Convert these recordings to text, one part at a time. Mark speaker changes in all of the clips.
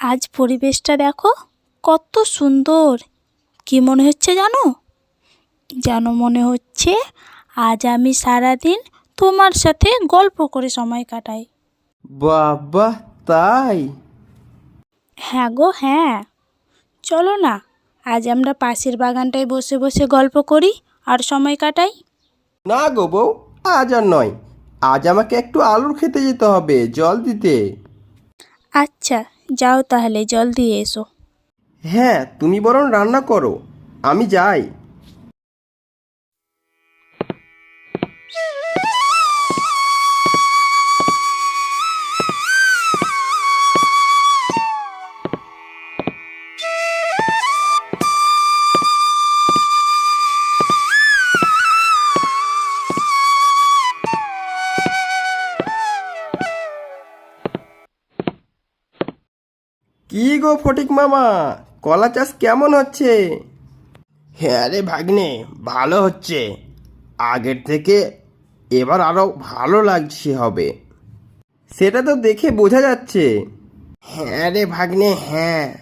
Speaker 1: আজ পরিবেশটা দেখো কত সুন্দর। কি মনে হচ্ছে জানো? যেন মনে হচ্ছে আজ আমি সারাদিন তোমার সাথে গল্প করে সময় কাটাই।
Speaker 2: বাবা তাই?
Speaker 1: হ্যাঁ গো হ্যাঁ। চলো না আজ আমরা পাশের বাগানটায় বসে বসে গল্প করি আর সময় কাটাই।
Speaker 2: না গো বউ আজ আর নয়। আজ আমাকে একটু আলুর খেতে যেতে হবে জল দিতে।
Speaker 1: আচ্ছা যাও তাহলে জলদি এসো।
Speaker 2: হ্যাঁ তুমি বরং রান্না করো। আমি যাই। কি গো ফটিক মামা কলা চাষ কেমন হচ্ছে? হ্যাঁ রে ভাগ্নে ভালো হচ্ছে। আগের থেকে এবার আরও ভালো লাগছে হবে। সেটা তো দেখে বোঝা যাচ্ছে। হ্যাঁ রে ভাগ্নে হ্যাঁ।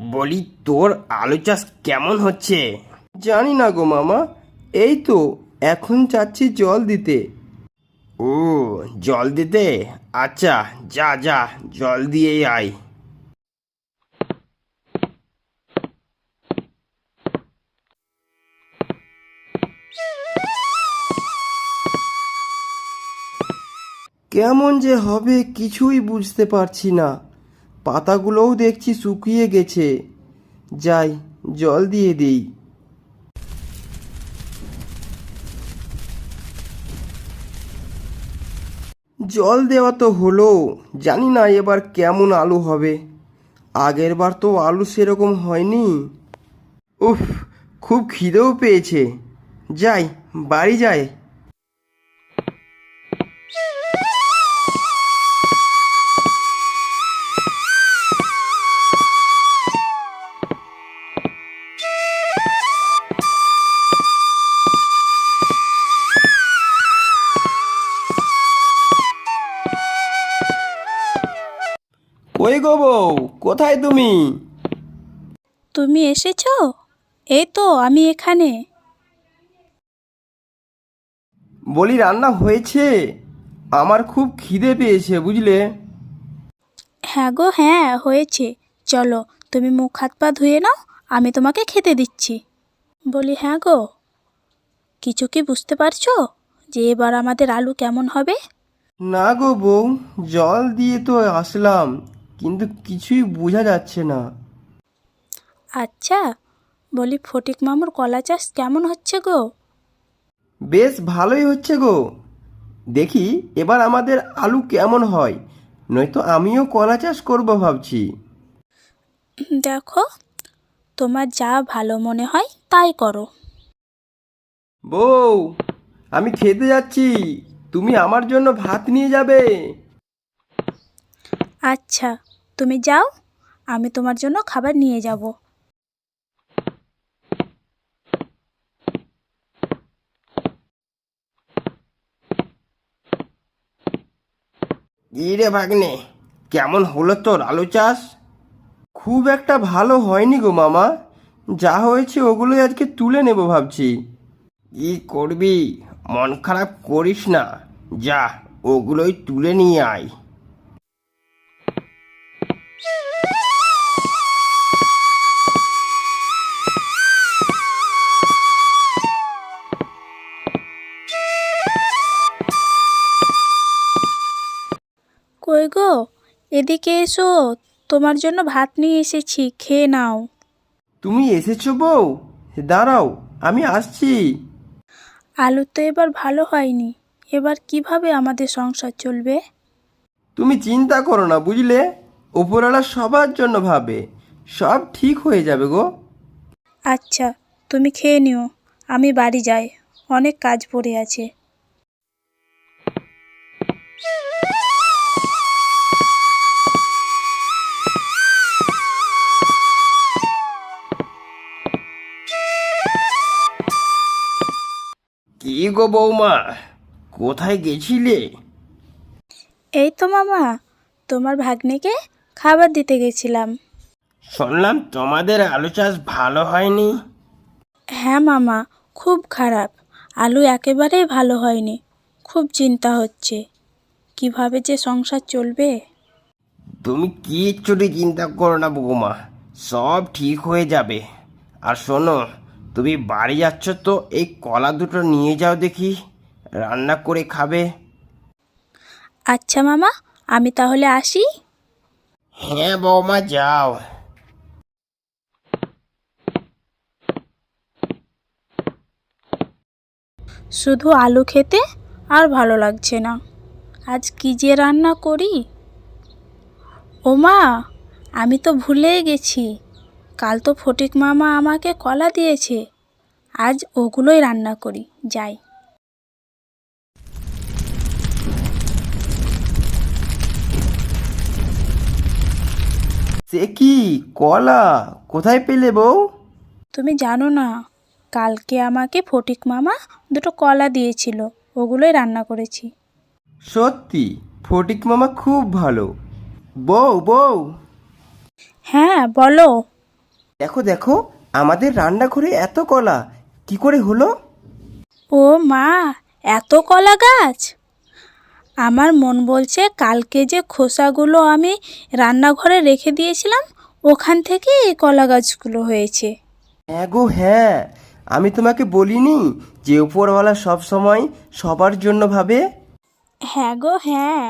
Speaker 2: বলি তোর আলু চাষ কেমন হচ্ছে? জানি না গো মামা এই তো এখন চাচ্ছি জল দিতে। ও জল দিতে? আচ্ছা যা যা জল দিয়েই আয়। কেমন যে হবে কিছুই বুঝতে পারছি না। পাতাগুলোও দেখছি শুকিয়ে গেছে। যাই, জল দিয়ে দিই। জল দেওয়া তো হলো, জানি না এবার কেমন আলু হবে। আগের বার তো আলু সেরকম হয়নি। উফ, খুব খিদেও পেয়েছে। যাই, বাড়ি যাই। কই গো বউ? কোথায় তুমি?
Speaker 1: তুমি এসেছ? এই তো আমি এখানে।
Speaker 2: বলি রান্না হয়েছে? আমার খুব খিদে পেয়েছে বুঝলে?
Speaker 1: হ্যাঁ গো হ্যাঁ হয়েছে। চলো তুমি মুখ হাত পা ধুয়ে নাও আমি তোমাকে খেতে দিচ্ছি। বলি হ্যাঁ গো। কিছু কি বুঝতে পারছ যে এবার আমাদের আলু কেমন হবে?
Speaker 2: না গো বউ জল দিয়ে তো আসলাম। কিন্তু কিছুই বোঝা যাচ্ছে না।
Speaker 1: আচ্ছা বলি ফটিক মামুর কলা চাষ কেমন হচ্ছে গো?
Speaker 2: বেশ ভালোই হচ্ছে গো। দেখি এবার আমাদের আলু কেমন হয় নয়তো আমিও কলা চাষ করব ভাবছি।
Speaker 1: দেখো তোমার যা ভালো মনে হয় তাই করো।
Speaker 2: বউ আমি খেতে যাচ্ছি তুমি আমার জন্য ভাত নিয়ে যাবে।
Speaker 1: আচ্ছা তুমি যাও, আমি তোমার জন্য খাবার নিয়ে যাব।
Speaker 2: কি রে ভাগ্নে, কেমন হলো তোর আলু চাষ? খুব একটা ভালো হয়নি গো মামা। যা হয়েছে ওগুলোই আজকে তুলে নেব ভাবছি। কি করবি? মন খারাপ করিস না। যা, ওগুলোই তুলে নিয়ে আয়।
Speaker 1: কই গো? এদিকে এসো তোমার জন্য ভাত নিয়ে এসেছি খেয়ে নাও।
Speaker 2: তুমি এসেছ বউ? দাঁড়াও আমি আসছি।
Speaker 1: আলু তো এবার ভালো হয়নি এবার কীভাবে আমাদের সংসার চলবে?
Speaker 2: তুমি চিন্তা করো না বুঝলে? ওপরওয়ালা সবার জন্য ভাবে সব ঠিক হয়ে যাবে গো।
Speaker 1: আচ্ছা তুমি খেয়ে নিও আমি বাড়ি যাই অনেক কাজ পড়ে আছে।
Speaker 2: কি গো বৌমা কোথায় গেছিলে?
Speaker 1: এই তো মামা তোমার ভাগ্নেকে খাবার দিতে গেছিলাম।
Speaker 2: শুনলাম তোমাদের আলু চাষ ভালো হয়নি।
Speaker 1: হ্যাঁ মামা খুব খারাপ। আলু একেবারেই ভালো হয়নি। খুব চিন্তা হচ্ছে। কীভাবে যে সংসার চলবে?
Speaker 2: তুমি কিচ্ছুটি চিন্তা করো না বৌমা সব ঠিক হয়ে যাবে। আর শোনো তুমি বাড়ি যাচ্ছ তো এই কলা দুটো নিয়ে যাও দেখি। রান্না করে খাবে।
Speaker 1: আচ্ছা মামা আমি তাহলে আসি।
Speaker 2: হ্যাঁ বৌমা যাও।
Speaker 1: শুধু আলু খেতে আর ভালো লাগছে না। আজ কি যে রান্না করি? ওমা আমি তো ভুলেই গেছি। কাল তো ফটিক মামা আমাকে কলা দিয়েছে। আজ ওগুলোই রান্না করি যাই।
Speaker 2: সে কি কলা? কোথায় পেলে বউ?
Speaker 1: তুমি জানো না কালকে আমাকে ফটিক মামা দুটো কলা দিয়েছিল ওগুলোই রান্না করেছি।
Speaker 2: সত্যি ফটিক মামা খুব ভালো। বউ বউ।
Speaker 1: হ্যাঁ বলো।
Speaker 2: দেখো দেখো আমাদের রান্নাঘরে এত কলা। কি করে হলো?
Speaker 1: ও মা এত কলা গাছ? আমার মন বলছে কালকে যে খোসাগুলো আমি রান্নাঘরে রেখে দিয়েছিলাম ওখান থেকে এই কলা গাছগুলো হয়েছে।
Speaker 2: হ্যাঁ গো হ্যাঁ। আমি তোমাকে বলিনি যে উপরওয়ালা সব সময় সবার জন্য ভাবে?
Speaker 1: হ্যাঁ গো হ্যাঁ।